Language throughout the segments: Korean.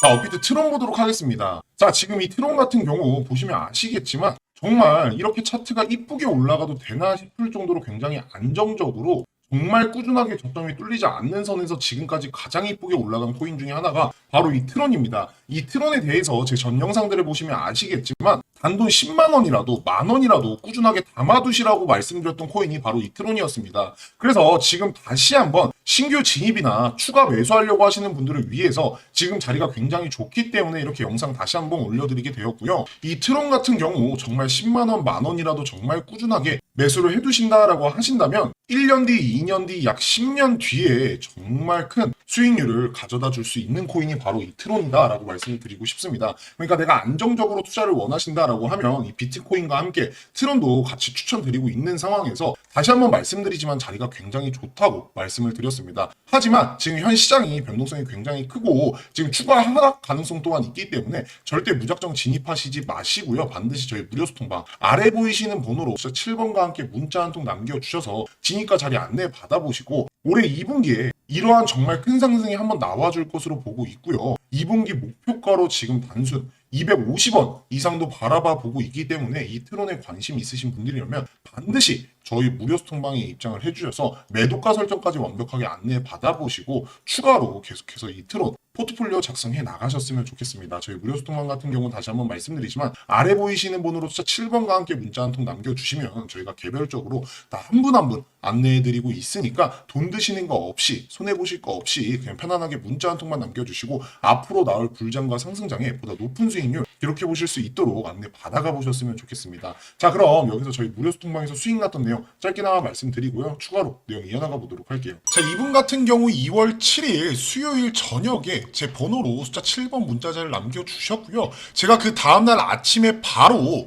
자, 업비트 트론 보도록 하겠습니다. 자, 지금 이 트론 같은 경우 보시면 아시겠지만 정말 이렇게 차트가 이쁘게 올라가도 되나 싶을 정도로 굉장히 안정적으로 정말 꾸준하게 저점이 뚫리지 않는 선에서 지금까지 가장 이쁘게 올라간 코인 중에 하나가 바로 이 트론입니다. 이 트론에 대해서 제 전 영상들을 보시면 아시겠지만 단돈 10만 원이라도 만 원이라도 꾸준하게 담아두시라고 말씀드렸던 코인이 바로 이 트론이었습니다. 그래서 지금 다시 한번 신규 진입이나 추가 매수하려고 하시는 분들을 위해서 지금 자리가 굉장히 좋기 때문에 이렇게 영상 다시 한번 올려드리게 되었고요. 이 트론 같은 경우 정말 10만 원, 만 원이라도 정말 꾸준하게 매수를 해두신다라고 하신다면 1년 뒤, 2년 뒤, 약 10년 뒤에 정말 큰 수익률을 가져다 줄 수 있는 코인이 바로 이 트론이다라고 말씀을 드리고 싶습니다. 그러니까 내가 안정적으로 투자를 원하신다라고 하면 이 비트코인과 함께 트론도 같이 추천드리고 있는 상황에서 다시 한번 말씀드리지만 자리가 굉장히 좋다고 말씀을 드렸습니다. 하지만 지금 현 시장이 변동성이 굉장히 크고 지금 추가 하락 가능성 또한 있기 때문에 절대 무작정 진입하시지 마시고요. 반드시 저희 무료 소통방 아래 보이시는 번호로 7번과 함께 문자 한 통 남겨주셔서 진입과 자리 안내 받아보시고 올해 2분기에 이러한 정말 큰 상승이 한번 나와줄 것으로 보고 있고요. 2분기 목표가로 지금 단순 250원 이상도 바라봐 보고 있기 때문에 이 트론에 관심 있으신 분들이라면 반드시 저희 무료 소통방에 입장을 해주셔서 매도가 설정까지 완벽하게 안내 받아보시고 추가로 계속해서 이 트론 포트폴리오 작성해 나가셨으면 좋겠습니다. 저희 무료 소통방 같은 경우 다시 한번 말씀드리지만 아래 보이시는 번호로 숫자 7번과 함께 문자 한 통 남겨주시면 저희가 개별적으로 다 한 분 한 분 안내해드리고 있으니까 돈 드시는 거 없이 손해 보실 거 없이 그냥 편안하게 문자 한 통만 남겨주시고 앞으로 나올 불장과 상승장에 보다 높은 수익률 기록해 보실 수 있도록 안내 받아가 보셨으면 좋겠습니다. 자 그럼 여기서 저희 무료 소통방에서 수익 났던 내용 짧게나마 말씀드리고요. 추가로 내용 이어나가 보도록 할게요. 자 이분 같은 경우 2월 7일 수요일 저녁에 제 번호로 숫자 7번 문자자를 남겨주셨고요. 제가 그 다음날 아침에 바로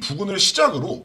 부근을 시작으로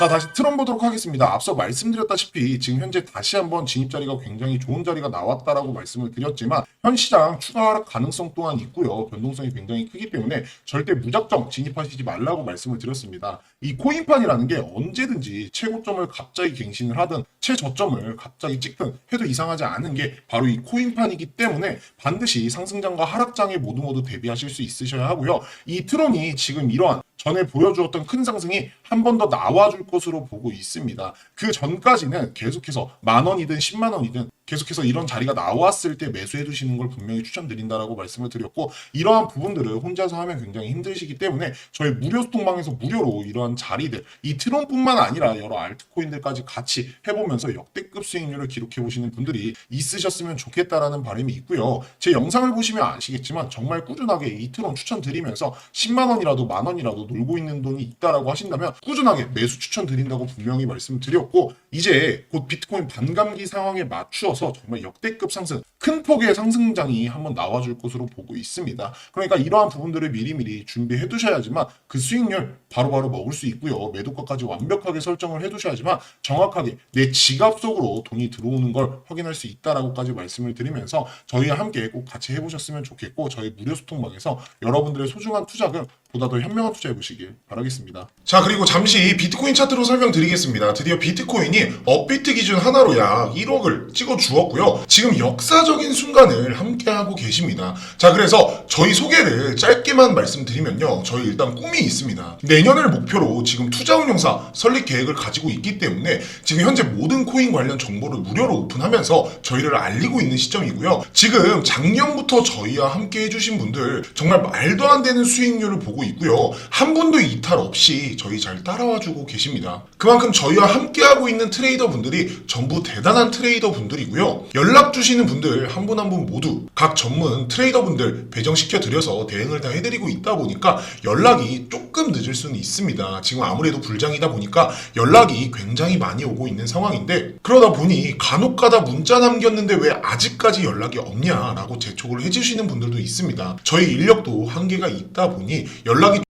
자 다시 트럼 보도록 하겠습니다. 앞서 말씀드렸다시피 지금 현재 다시 한번 진입 자리가 굉장히 좋은 자리가 나왔다라고 말씀을 드렸지만 현 시장 추가 하락 가능성 또한 있고요. 변동성이 굉장히 크기 때문에 절대 무작정 진입하시지 말라고 말씀을 드렸습니다. 이 코인판이라는 게 언제든지 최고점을 갑자기 갱신을 하든 최저점을 갑자기 찍든 해도 이상하지 않은 게 바로 이 코인판이기 때문에 반드시 상승장과 하락장에 모두 모두 대비하실 수 있으셔야 하고요. 이 트론이 지금 이러한 전에 보여주었던 큰 상승이 한 번 더 나와줄 것으로 보고 있습니다. 그 전까지는 계속해서 만 원이든 10만 원이든 계속해서 이런 자리가 나왔을 때 매수해 두시는 걸 분명히 추천드린다라고 말씀을 드렸고 이러한 부분들을 혼자서 하면 굉장히 힘드시기 때문에 저희 무료 소통방에서 무료로 이러한 자리들 이 트론뿐만 아니라 여러 알트코인들까지 같이 해보면서 역대급 수익률을 기록해 보시는 분들이 있으셨으면 좋겠다라는 바람이 있고요. 제 영상을 보시면 아시겠지만 정말 꾸준하게 이 트론 추천드리면서 10만 원이라도 만 원이라도 놀고 있는 돈이 있다라고 하신다면 꾸준하게 매수 추천드린다고 분명히 말씀드렸고 이제 곧 비트코인 반감기 상황에 맞추어서 정말 역대급 상승 큰 폭의 상승장이 한번 나와줄 것으로 보고 있습니다. 그러니까 이러한 부분들을 미리미리 준비해 두셔야지만 그 수익률 바로 바로 먹을 수 있고요. 매도가까지 완벽하게 설정을 해 두셔야지만 정확하게 내 지갑 속으로 돈이 들어오는 걸 확인할 수 있다라고까지 말씀을 드리면서 저희와 함께 꼭 같이 해보셨으면 좋겠고 저희 무료 소통방에서 여러분들의 소중한 투자금 보다 더 현명한 투자해 보시길 바라겠습니다. 자 그리고 잠시 비트코인 차트로 설명드리겠습니다. 드디어 비트코인이 업비트 기준 하나로 약 1억을 찍어 주었고요. 지금 역사적인 순간을 함께하고 계십니다. 자 그래서 저희 소개를 짧게만 말씀드리면요. 저희 일단 꿈이 있습니다. 내년을 목표로 지금 투자운용사 설립 계획을 가지고 있기 때문에 지금 현재 모든 코인 관련 정보를 무료로 오픈하면서 저희를 알리고 있는 시점이고요. 지금 작년부터 저희와 함께 해주신 분들 정말 말도 안 되는 수익률을 보고 있고요. 한 분도 이탈 없이 저희 잘 따라와 주고 계십니다. 그만큼 저희와 함께하고 있는 트레이더 분들이 전부 대단한 트레이더 분들이고요. 연락 주시는 분들 한분 한 분 모두 각 전문 트레이더 분들 배정시켜 드려서 대응을 다 해드리고 있다 보니까 연락이 조금 늦을 수는 있습니다. 지금 아무래도 불장이다 보니까 연락이 굉장히 많이 오고 있는 상황인데 그러다 보니 간혹가다 문자 남겼는데 왜 아직까지 연락이 없냐라고 재촉을 해주시는 분들도 있습니다. 저희 인력도 한계가 있다 보니 연락이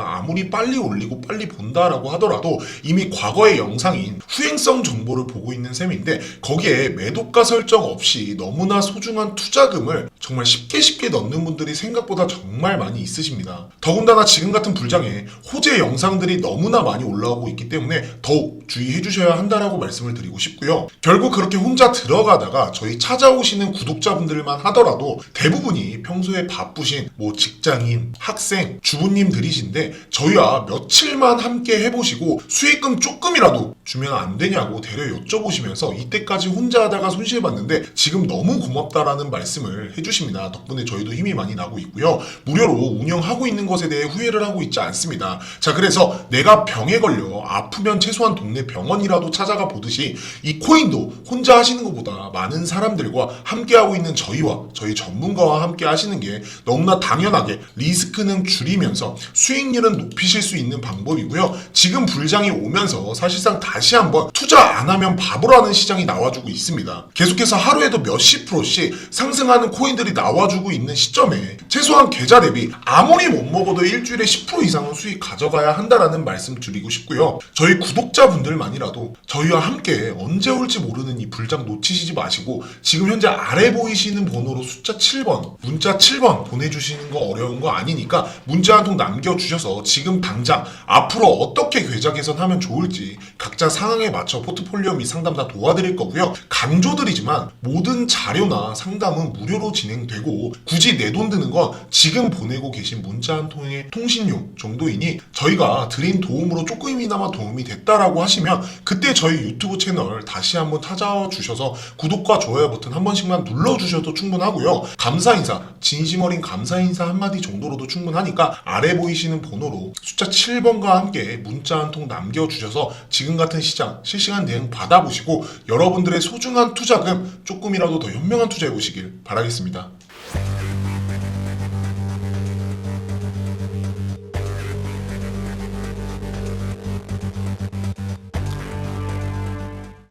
아무리 빨리 올리고 빨리 본다라고 하더라도 이미 과거의 영상인 후행성 정보를 보고 있는 셈인데 거기에 매도가 설정 없이 너무나 소중한 투자금을 정말 쉽게 쉽게 넣는 분들이 생각보다 정말 많이 있으십니다. 더군다나 지금 같은 불장에 호재 영상들이 너무나 많이 올라오고 있기 때문에 더욱 주의해 주셔야 한다라고 말씀을 드리고 싶고요. 결국 그렇게 혼자 들어가다가 저희 찾아오시는 구독자분들만 하더라도 대부분이 평소에 바쁘신 뭐 직장인, 학생, 주부님들이신데 저희와 며칠만 함께 해보시고 수익금 조금이라도 주면 안 되냐고 대려 여쭤보시면서 이때까지 혼자 하다가 손실봤는데 지금 너무 고맙다라는 말씀을 해주 십니다. 덕분에 저희도 힘이 많이 나고 있고요. 무료로 운영하고 있는 것에 대해 후회를 하고 있지 않습니다. 자, 그래서 내가 병에 걸려 아프면 최소한 동네 병원이라도 찾아가 보듯이 이 코인도 혼자 하시는 것보다 많은 사람들과 함께하고 있는 저희와 저희 전문가와 함께 하시는 게 너무나 당연하게 리스크는 줄이면서 수익률은 높이실 수 있는 방법이고요. 지금 불장이 오면서 사실상 다시 한번 투자 안 하면 바보라는 시장이 나와주고 있습니다. 계속해서 하루에도 몇십 프로씩 상승하는 코인들 이 나와주고 있는 시점에 최소한 계좌 대비 아무리 못 먹어도 일주일에 10% 이상은 수익 가져가야 한다라는 말씀 드리고 싶고요. 저희 구독자분들만이라도 저희와 함께 언제 올지 모르는 이 불장 놓치시지 마시고 지금 현재 아래 보이시는 번호로 숫자 7번 문자 7번 보내주시는 거 어려운 거 아니니까 문자 한 통 남겨주셔서 지금 당장 앞으로 어떻게 계좌 개선하면 좋을지 각자 상황에 맞춰 포트폴리오 및 상담 다 도와드릴 거고요. 강조드리지만 모든 자료나 상담은 무료로 진행되고 굳이 내 돈 드는 건 지금 보내고 계신 문자 한 통의 통신료 정도이니 저희가 드린 도움으로 조금이나마 도움이 됐다라고 하시면 그때 저희 유튜브 채널 다시 한번 찾아와 주셔서 구독과 좋아요 버튼 한 번씩만 눌러주셔도 충분하고요. 감사 인사, 진심 어린 감사 인사 한마디 정도로도 충분하니까 아래 보이시는 번호로 숫자 7번과 함께 문자 한 통 남겨주셔서 지금 같은 시장 실시간 대응 받아보시고 여러분들의 소중한 투자금 조금이라도 더 현명한 투자해 보시길 바라겠습니다.